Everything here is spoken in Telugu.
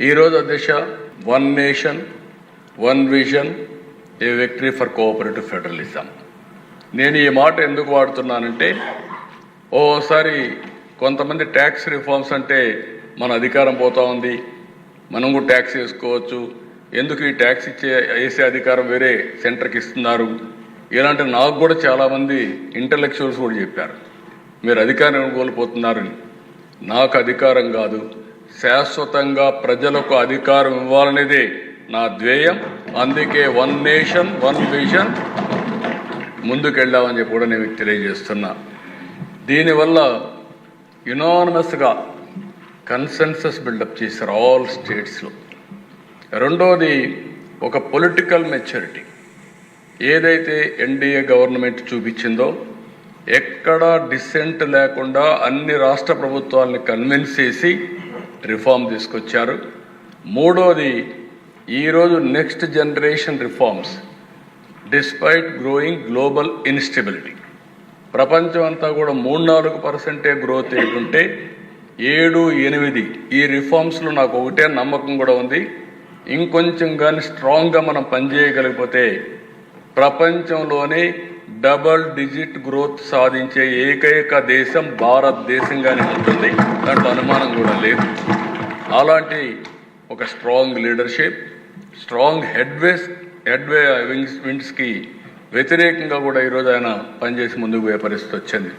ఈరోజు దిశ one nation one vision a victory for cooperative federalism నేను ఈ మాట ఎందుకు వాడుతున్నానంటే ఓసారి కొంతమంది ట్యాక్స్ రిఫార్మ్స్ అంటే మన అధికారం పోతా ఉంది మనం కూడా ట్యాక్స్ వేసుకోవచ్చు ఎందుకు ఈ ట్యాక్స్ ఇచ్చే వేసే అధికారం వేరే సెంటర్కి ఇస్తున్నారు? ఇలాంటి నాకు కూడా చాలామంది ఇంటలెక్చువల్స్ కూడా చెప్పారు. మీరు అధికారం కోల్పోతున్నారని నాకు అధికారం కాదు. శాశ్వతంగా ప్రజలకు అధికారం ఇవ్వాలనేదే నా ధ్యేయం. అందుకే వన్ నేషన్ వన్ విజన్ ముందుకెళ్ళామని చెప్పి కూడా నేను తెలియజేస్తున్నా. దీనివల్ల యునానమస్గా కన్సెన్సస్ బిల్డప్ చేశారు ఆల్ స్టేట్స్లో. రెండోది ఒక పొలిటికల్ మెచ్యూరిటీ. ఏదైతే ఎన్డీఏ గవర్నమెంట్ చూపించిందో ఎక్కడా డిసెంట్ లేకుండా అన్ని రాష్ట్ర ప్రభుత్వాలని కన్విన్స్ చేసి రిఫార్మ్ తీసుకొచ్చారు. మూడోది ఈరోజు next generation reforms despite growing global instability ప్రపంచం అంతా కూడా మూడు నాలుగు పర్సెంటే గ్రోత్ ఏంటంటే ఏడు ఎనిమిది ఈ రిఫార్మ్స్లో నాకు ఒకటే నమ్మకం కూడా ఉంది. ఇంకొంచెం కానీ స్ట్రాంగ్గా మనం పనిచేయగలిగిపోతే ప్రపంచంలోనే డబల్ డిజిట్ గ్రోత్ సాధించే ఏకైక దేశం భారతదేశంగానే ఉంటుంది. దాంట్లో అనుమానం కూడా లేదు. అలాంటి ఒక strong leadership strong headways headway wings విండ్స్కి వ్యతిరేకంగా కూడా ఈరోజు ఆయన పనిచేసి ముందుకు పోయే పరిస్థితి వచ్చింది.